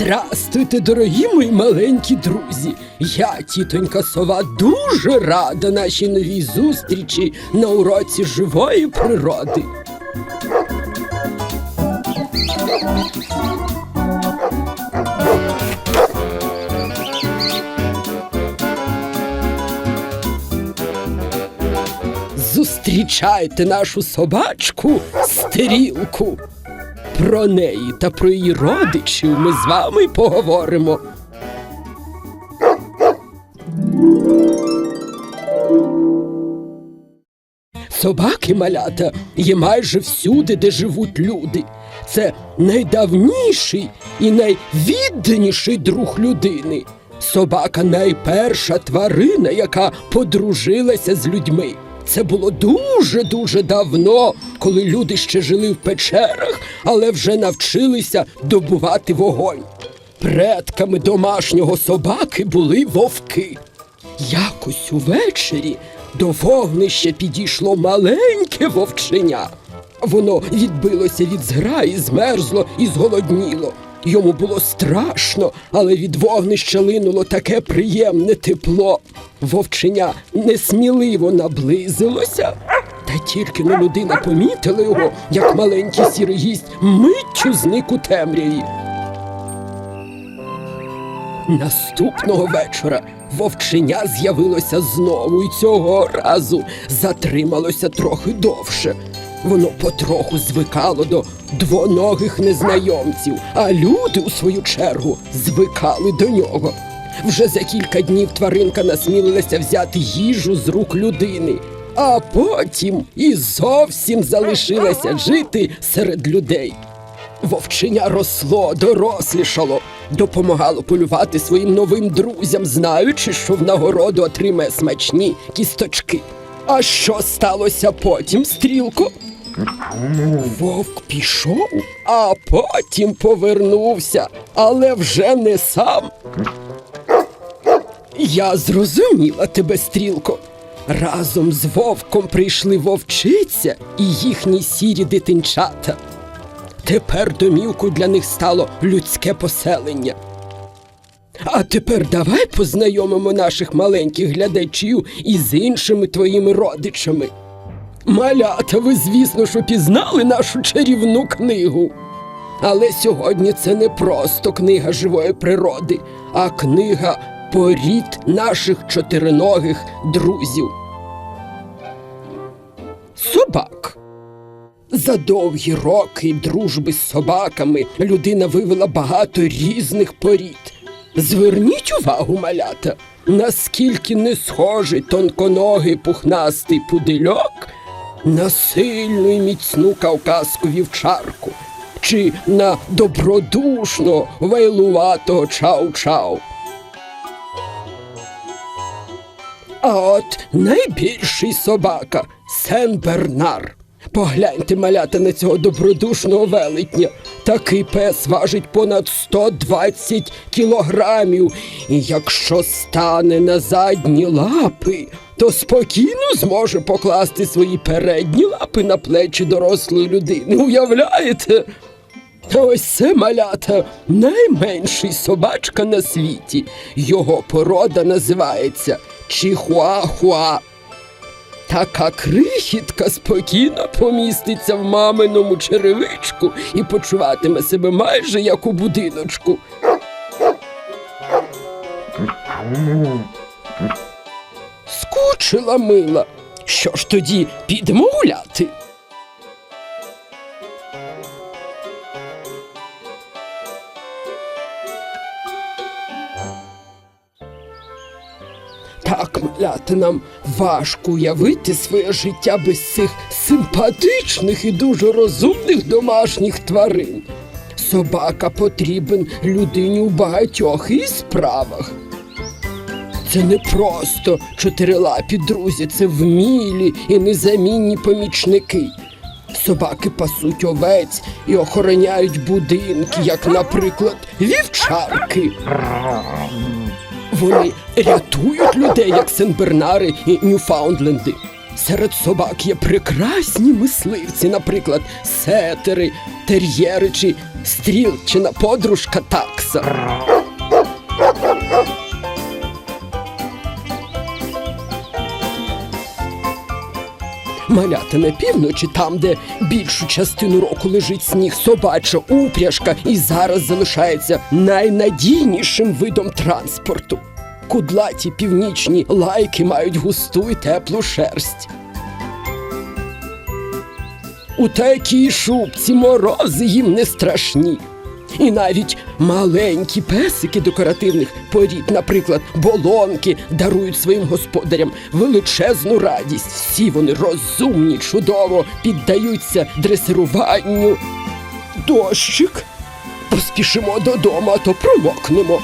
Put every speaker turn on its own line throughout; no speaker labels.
Здрастуйте, дорогі мої маленькі друзі. Я, тітонька сова, дуже рада нашій новій зустрічі на уроці живої природи. Зустрічайте нашу собачку стрілку. Про неї та про її родичів ми з вами поговоримо. Собаки малята є майже всюди, де живуть люди. Це найдавніший і найвідданіший друг людини. Собака найперша тварина, яка подружилася з людьми. Це було дуже-дуже давно, коли люди ще жили в печерах, але вже навчилися добувати вогонь. Предками домашнього собаки були вовки. Якось увечері до вогнища підійшло маленьке вовченя. Воно відбилося від зграї, змерзло і зголодніло. Йому було страшно, але від вогнища линуло таке приємне тепло. Вовченя несміливо наблизилося, та тільки но людина помітила його, як маленький сірий гість миттю зник у темряві. Наступного вечора вовченя з'явилося знову і цього разу затрималося трохи довше. Воно потроху звикало до двоногих незнайомців, а люди, у свою чергу, звикали до нього. Вже за кілька днів тваринка насмілилася взяти їжу з рук людини, а потім і зовсім залишилася жити серед людей. Вовченя росло, дорослішало, допомагало полювати своїм новим друзям, знаючи, що в нагороду отримає смачні кісточки. А що сталося потім, стрілко? Вовк пішов, а потім повернувся, але вже не сам. Я зрозуміла тебе, стрілко. Разом з вовком прийшли вовчиця і їхні сірі дитинчата. Тепер домівкою для них стало людське поселення. А тепер давай познайомимо наших маленьких глядачів із іншими твоїми родичами. Малята, ви, звісно, що пізнали нашу чарівну книгу. Але сьогодні це не просто книга живої природи, а книга порід наших чотириногих друзів. Собак. За довгі роки дружби з собаками людина вивела багато різних порід. Зверніть увагу, малята, наскільки не схожий тонконогий пухнастий пудельок на сильну і міцну кавказьку вівчарку чи на добродушного вайлуватого чау-чау. А от найбільший собака Сен-Бернар. Погляньте, малята, на цього добродушного велетня. Такий пес важить понад 120 кілограмів. І якщо стане на задні лапи, то спокійно зможе покласти свої передні лапи на плечі дорослої людини. Уявляєте? Ось це малята найменший собачка на світі. Його порода називається Чихуахуа. Така крихітка спокійно поміститься в маминому черевичку і почуватиме себе майже як у будиночку. Скучила мила. Що ж тоді підемо гуляти? Так, маляти, нам важко уявити своє життя без цих симпатичних і дуже розумних домашніх тварин. Собака потрібен людині у багатьох і справах. Це не просто чотирилапі друзі, це вмілі і незамінні помічники. Собаки пасуть овець і охороняють будинки, як, наприклад, вівчарки. Вони рятують людей, як Сен-Бернари і Ньюфаундленди. Серед собак є прекрасні мисливці, наприклад, сетери, тер'єри чи стрілчина подружка такса. Малята на півночі, там, де більшу частину року лежить сніг, собача упряжка і зараз залишається найнадійнішим видом транспорту. Кудлаті північні лайки мають густу і теплу шерсть. У такій шубці морози їм не страшні. І навіть маленькі песики декоративних порід, наприклад, болонки, дарують своїм господарям величезну радість. Всі вони розумні, чудово піддаються дресируванню. Дощик. Поспішимо додому, а то промокнемо.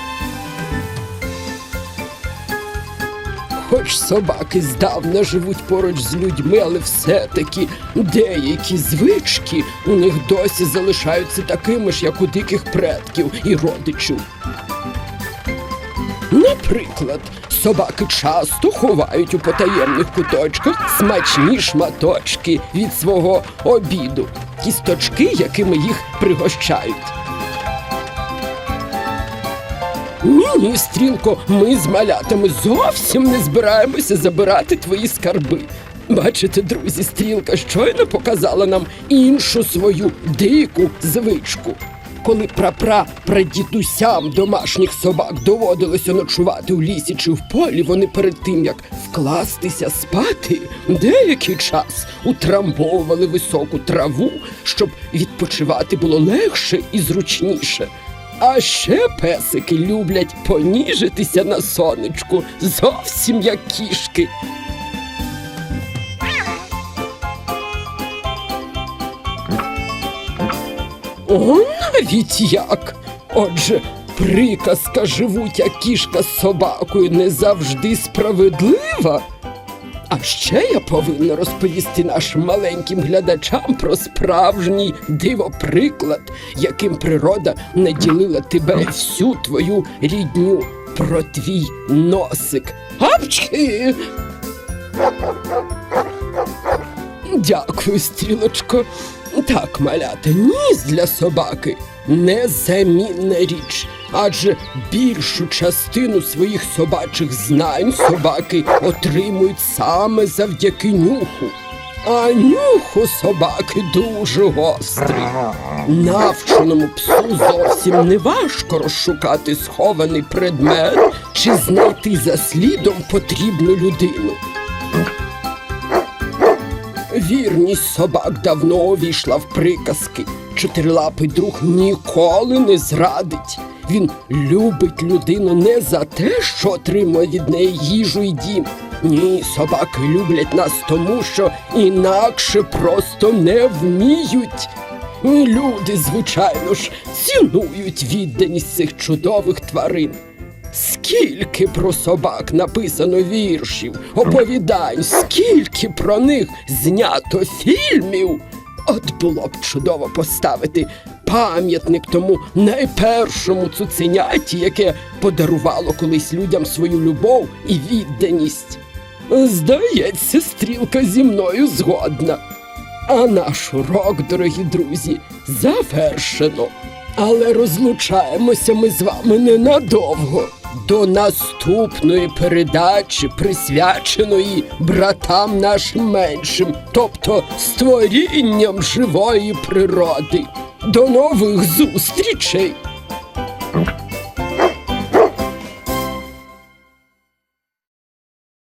Хоч собаки здавна живуть поруч з людьми, але все-таки деякі звички у них досі залишаються такими ж, як у диких предків і родичів. Наприклад, собаки часто ховають у потаємних куточках смачні шматочки від свого обіду, кісточки, якими їх пригощають. Ні, стрілко, ми з малятами зовсім не збираємося забирати твої скарби. Бачите, друзі, стрілка щойно показала нам іншу свою дику звичку. Коли прапра прадідусям домашніх собак доводилося ночувати у лісі чи в полі, вони перед тим як вкластися спати, деякий час утрамбовували високу траву, щоб відпочивати було легше і зручніше. А ще песики люблять поніжитися на сонечку, зовсім як кішки. О, навіть як. Отже, приказка живуть, як кішка з собакою не завжди справедлива. А ще я повинна розповісти нашим маленьким глядачам про справжній дивоприклад, яким природа наділила тебе всю твою рідню про твій носик. Апчхи! Дякую, стрілочко. Так, малята, ніс для собаки незамінна річ, адже більшу частину своїх собачих знань собаки отримують саме завдяки нюху. А нюх у собаки дуже гострий. Навченому псу зовсім не важко розшукати схований предмет чи знайти за слідом потрібну людину. Вірність собак давно увійшла в приказки. Чотирилапий друг ніколи не зрадить. Він любить людину не за те, що отримує від неї їжу і дім. Ні, собаки люблять нас тому, що інакше просто не вміють. Люди, звичайно ж, цінують відданість цих чудових тварин. Скільки про собак написано віршів, оповідань, скільки про них знято фільмів. От було б чудово поставити пам'ятник тому найпершому цуценяті, яке подарувало колись людям свою любов і відданість. Здається, стрілка зі мною згодна. А наш урок, дорогі друзі, завершено. Але розлучаємося ми з вами ненадовго. До наступної передачі, присвяченої братам нашим меншим, тобто створінням живої природи. До нових зустрічей!